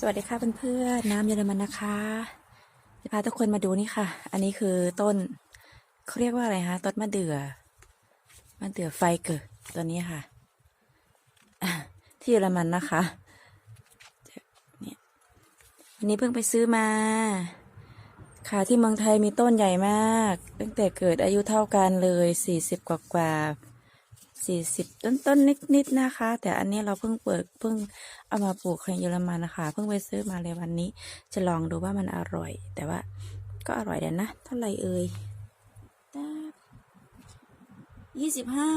สวัสดีค่ะเพื่อนๆน้ำเยอรมันนะคะจะพาทุกคนมาดูนี่ค่ะ อันนี้คือต้นเขาเรียกว่าอะไรคะต้นมะเดื่อมะเดื่อไฟเกิดตัวนี้ค่ะอะ ที่เยอรมันนะคะเนี่ยวันนี้เพิ่งไปซื้อมา ค่ะที่เมืองไทยมีต้นใหญ่มาก ตั้งแต่เกิดอายุเท่ากันเลยสี่สิบกว่ากว่า สี่สิบต้นต้นนิดนิดๆนะคะ แต่อันนี้เราเพิ่งเปิดเพิ่งเอามาปลูกในเยอรมันนะคะ เพิ่งไปซื้อมาเลยวันนี้ จะลองดูว่ามันอร่อย แต่ว่าก็อร่อยเดี๋ยวนะ เท่าไหร่เอ่ยยี่สิบห้า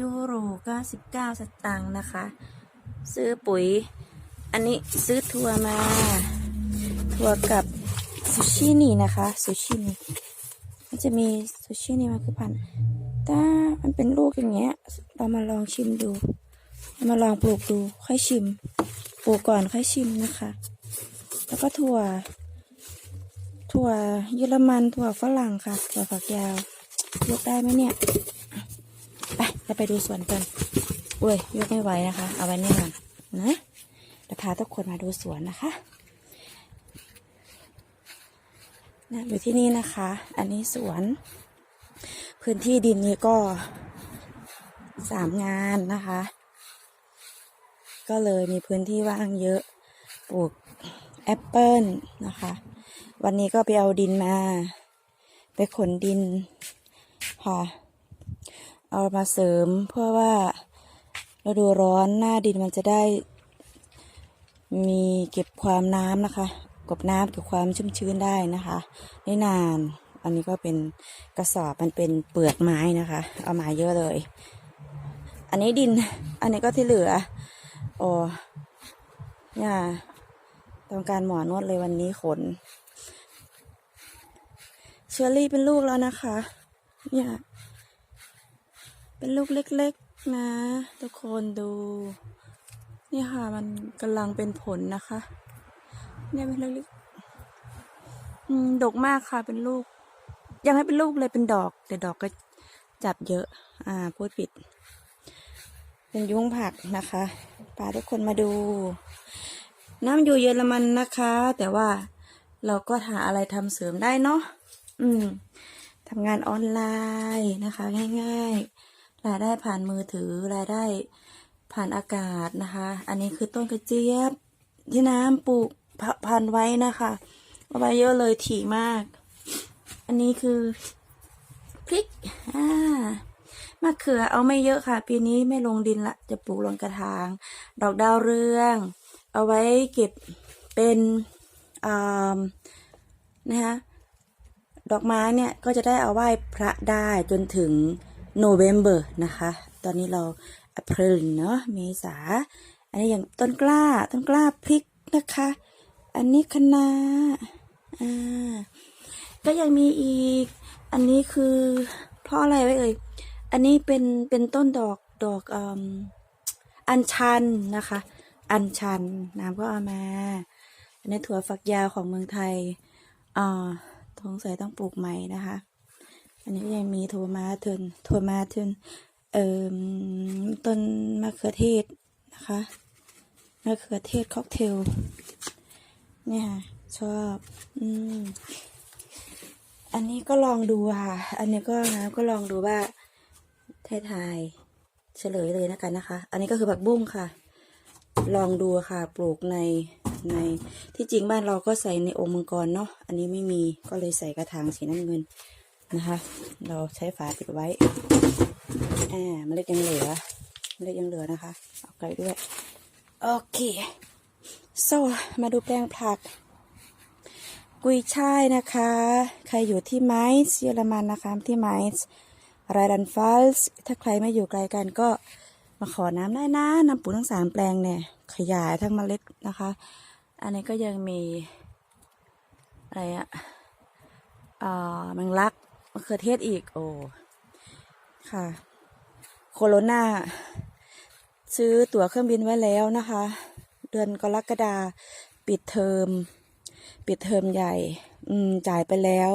ยูโรเก้าสิบเก้าสตางค์นะคะ ซื้อปุ๋ย อันนี้ซื้อทัวร์มาถั่วกับซูชินี่นะคะซูชินี่มันจะมีซูชินี่มันคือพัน ธุ์ถ้ามันเป็นลูกอย่างเงี้ย เรามาลองชิมดู มาลองปลูกดู ค่อยชิม ปลูกก่อนค่อยชิมนะคะ แล้วก็ถั่ว ถั่วเยอรมันถั่วฝรั่งค่ะ ถั่วฝักยาว ยกได้ไหมเนี่ย ไปเราไปดูสวนกันอุ้ยยกไม่ไหวนะคะ เอาไว้นี่ก่อนนะเดี๋ยวพาทุกคนมาดูสวนนะคะนะอยู่ที่นี่นะคะ อันนี้สวน พื้นที่ดินนี้ก็สามงานนะคะ ก็เลยมีพื้นที่ว่างเยอะ ปลูกแอปเปิลนะคะ วันนี้ก็ไปเอาดินมา ไปขนดินค่ะ เอามาเสริมเพื่อว่าฤดูร้อนหน้าดินมันจะได้ มีเก็บความน้ำนะคะ กบน้ำเก็บความชุ่มชื้นได้นะคะ ได้นาน อันนี้ก็เป็นกระสอบมันเป็นเปลือกไม้นะคะ เอามาเยอะเลย อันนี้ดิน อันนี้ก็ที่เหลือ โอ้เนี่ยต้องการหมอนวดเลยวันนี้ขน เชอรี่เป็นลูกแล้วนะคะเนี่ยเป็นลูกเล็ก ๆ นะ ทุกคนดู นี่ค่ะมันกำลังเป็นผลนะคะ เนี่ยเป็นเล็กๆดกมากค่ะเป็นลูก ยังไม่เป็นลูกเลยเป็นดอก แต่ดอกก็จับเยอะ อ่าพูดผิด เป็นยุ้งผักนะคะพาทุกคนมาดู น้ำอยู่เยอรมันนะคะ แต่ว่าเราก็หาอะไรทำเสริมได้เนาะอืมทำงานออนไลน์นะคะ ง่ายๆ รายได้ผ่านมือถือรายได้ผ่านอากาศนะคะ อันนี้คือต้นกระเจี๊ยบ ที่น้ำปลูกพะพันไว้นะคะเอาไว้เยอะเลยถี่มาก อันนี้คือพริกอ่ามะเขือเอาไม่เยอะค่ะ ปีนี้ไม่ลงดินละจะปลูกลงกระถาง ดอกดาวเรือง เอาไว้เก็บเป็นอ่านะคะดอกไม้เนี่ยก็จะได้เอาไหว้พระได้จนถึงโนเวม ber นะคะ ตอนนี้เรา April เนาะเมษา อันนี้อย่างต้นกล้าต้นกล้าพริกนะคะ อันนี้คะน้าอ่า ก็ยังมีอีก อันนี้คือ เพราะอะไรไว้เอ่ย อันนี้เป็นเป็นต้นดอกดอกอัญชันนะคะ อัญชันน้ำก็เอามาอันนี้ถั่วฝักยาวของเมืองไทยอ่าทงใส่ต้องปลูกใหม่นะคะ อันนี้ยังมีโทมาเทินโทมาเทินเอ่อต้นมะเขือเทศนะคะมะเขือเทศค็อกเทลเนี่ยค่ะชอบ อืม อันนี้ก็ลองดูค่ะ อันนี้ก็นะก็ลองดูว่าไทยๆเฉลยเลยนะกันนะคะ อันนี้ก็คือผักบุ้งค่ะ ลองดูค่ะ ปลูกในในที่จริงบ้านเราก็ใส่ในองค์มังกรเนาะ อันนี้ไม่มีก็เลยใส่กระถางสีน้ำเงินนะคะ เราใช้ฝาปิดไว้แอ่าเมล็ดยังเหลือเมล็ดยังเหลือนะคะ เอาไก่ด้วย โอเคโซ่มาดูแปลงผัก กุยช่ายนะคะ ใครอยู่ที่ไมซ์เยอรมันนะคะที่ไมซ์ไรดันฟัลส์ถ้าใครไม่อยู่ไกลกันก็มาขอน้ำได้นะ น้ำปลูกทั้งสามแปลงเนี่ย ขยายทั้งเมล็ดนะคะ อันนี้ก็ยังมี อะไรอะอ่าแมงลักมะเขือเทศอีก โอ้ค่ะ โคโรนาซื้อตั๋วเครื่องบินไว้แล้วนะคะ เดือนกรกฎาปิดเทอม ปิดเทอมใหญ่ อืม จ่ายไปแล้ว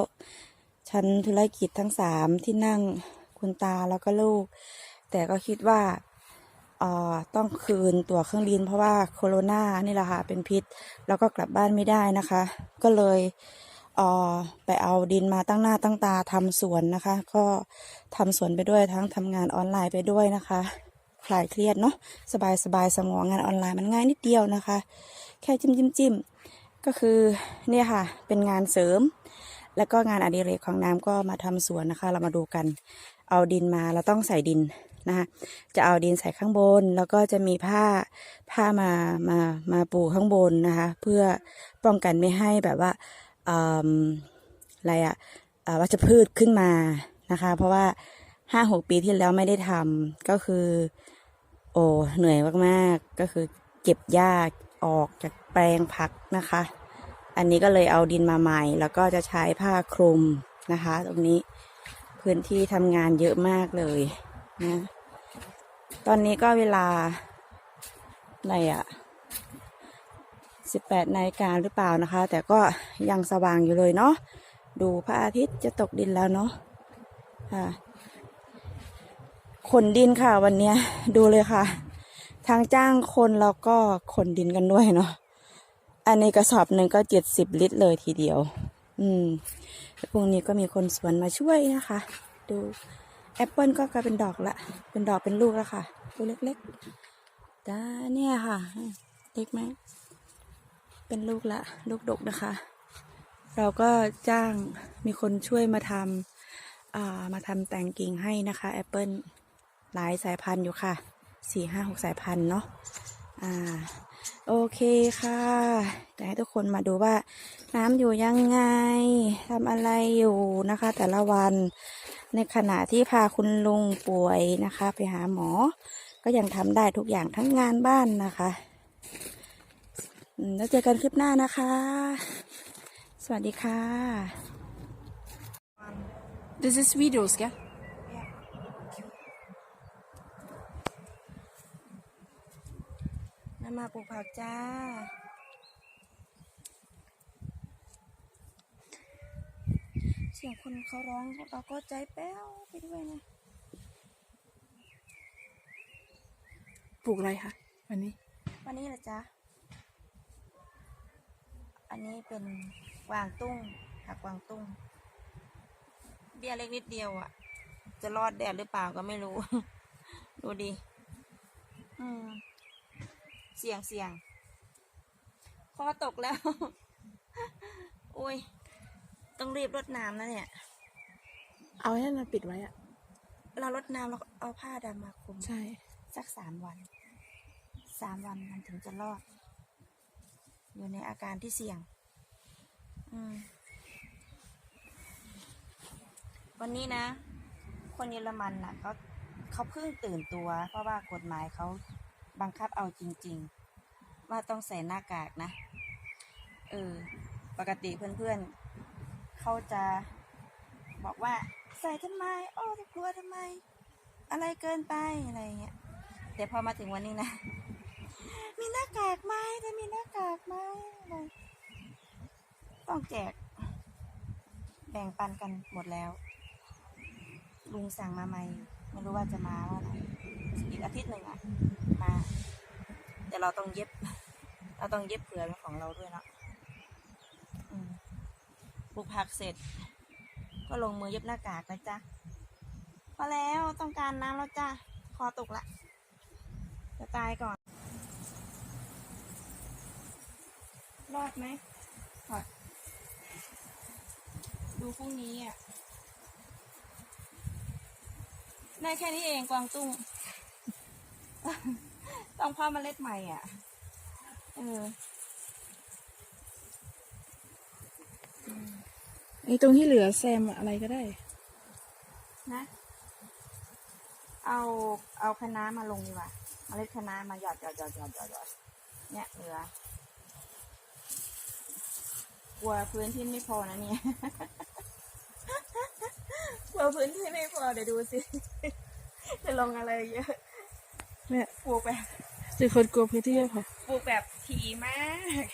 ชั้นธุรกิจทั้งสามที่นั่งคุณตาแล้วก็ลูก แต่ก็คิดว่าอ่อต้องคืนตั๋วเครื่องบินเพราะว่าโคโรนานี่แหละค่ะเป็นพิษ แล้วก็กลับบ้านไม่ได้นะคะ ก็เลยเอ่อไปเอาดินมาตั้งหน้าตั้งตาทำสวนนะคะ ก็ทำสวนไปด้วยทั้งทำงานออนไลน์ไปด้วยนะคะ คลายเครียดเนาะสบายสบายสมองงานออนไลน์มันง่ายนิดเดียวนะคะ แค่จิ้มจิ้มจิ้ม ก็คือเนี่ยค่ะเป็นงานเสริม แล้วก็งานอดิเรกของน้ำก็มาทำสวนนะคะ เรามาดูกัน เอาดินมาเราต้องใส่ดินนะคะจะเอาดินใส่ข้างบน แล้วก็จะมีผ้าผ้ามามามาปูข้างบนนะคะ เพื่อป้องกันไม่ให้แบบว่าอะไรอะอ่าวัชพืชขึ้นมานะคะ เพราะว่าห้าหกปีที่แล้วไม่ได้ทำก็คือ โอ้เหนื่อยมากๆ ก็คือเก็บหญ้า ออกจากแปลงผักนะคะ อันนี้ก็เลยเอาดินมาใหม่ แล้วก็จะใช้ผ้าคลุมนะคะ ตรงนี้พื้นที่ทำงานเยอะมากเลยนะตอนนี้ก็เวลาอะไรอะสิบแปดนาฬิกาหรือเปล่านะคะ แต่ก็ยังสว่างอยู่เลยเนาะดูพระอาทิตย์จะตกดินแล้วเนาะค่ะขนดินค่ะวันนี้ดูเลยค่ะ ทางจ้างคนแล้วก็ขนดินกันด้วยเนาะอันนี้กระสอบหนึ่งก็เจ็ดสิบลิตรเลยทีเดียว อืมพรุ่งนี้ก็มีคนสวนมาช่วยนะคะ ดูแอปเปิลก็กลายเป็นดอกละ เป็นดอกเป็นลูกแล้วค่ะตัวเล็กๆจ้าเนี่ยค่ะ เล็กไหม เป็นลูกละ ลูกดกนะคะ เราก็จ้างมีคนช่วยมาทำอ่ามาทำแต่งกิ่งให้นะคะแอปเปิลหลายสายพันธุ์อยู่ค่ะ สี่ห้าหกสายพันธุ์เนาะอ่าโอเคค่ะอยากให้ทุกคนมาดูว่าน้ำอยู่ยังไงทำอะไรอยู่นะคะ แต่ละวันในขณะที่พาคุณลุงป่วยนะคะ ไปหาหมอ ก็ยังทำได้ทุกอย่างทั้งงานบ้านนะคะแล้วเจอกันคลิปหน้านะคะ สวัสดีค่ะ This is videos, ja? น้ำมา ปลูกผักจ้า เสียงคนเขาร้องเราก็ใจแป้วไปด้วยนะปลูกอะไรคะวันนี้ วันนี้เหรอจ๊ะ อันนี้เป็นกวางตุ้งผักกวางตุ้ง เบี้ยเล็กนิดเดียวอะ่ะ จะรอดแดดหรือเปล่าก็ไม่รู้ ดูดิ อืม เสี่ยงเสี่ยงคอตกแล้ว โอ้ย ต้องรีบรดน้ำนะเนี่ย เอาให้มันปิดไว้อะเรารดน้ำเราเอาผ้าดำมาคลุมใช่ สักสามวัน สามวันมันถึงจะรอด อยู่ในอาการที่เสี่ยง อืมวันนี้นะ คนเยอรมันน่ะเขาเขาเพิ่งตื่นตัว เพราะว่ากฎหมายเขา บังคับเอาจริง ๆ ว่าต้องใส่หน้ากากนะ เออ ปกติเพื่อนๆ เขาจะบอกว่าใส่ทำไม โอ้กลัวทำไม อะไรเกินไปอะไรเงี้ยแต่พอมาถึงวันนี้นะ มีหน้ากากไหมจะมีหน้ากากไหมอะไรต้องแจก แบ่งปันกันหมดแล้ว ลุงสั่งมาใหม่ ไม่รู้ว่าจะมาว่าไหร่ อีกอาทิตย์หนึ่งอะมา แต่เราต้องเย็บ เราต้องเย็บเผื่อเป็นของเราด้วยเนาะปลูกผักเสร็จ ก็ลงมือเย็บหน้ากากนะจ๊ะพอแล้วต้องการน้ำแล้วจ้ะคอตกละ จะตายก่อน รอดไหมรอดดูพรุ่งนี้อะ ได้แค่นี้เองกวางตุ้ง ต้องเพ่อเมล็ดใหม่อะ เออไอ้ตรงที่เหลือแซมอะไรก็ได้ นะ เอาเอาคะน้ามาลงดีกว่าเมล็ดคะน้ามาหยอดหยอดหยอดหยอดหยอดหยอดเนี่ยเหลือกลัวพื้นที่ไม่พอนะเนี่ยกลัวพื้นที่ไม่พอเดี๋ยวดูสิ จะลงอะไรเยอะเนี่ย ปลูกแบบคือคนกลัวพื้นที่ไม่พอปลูกแบบถี่มาก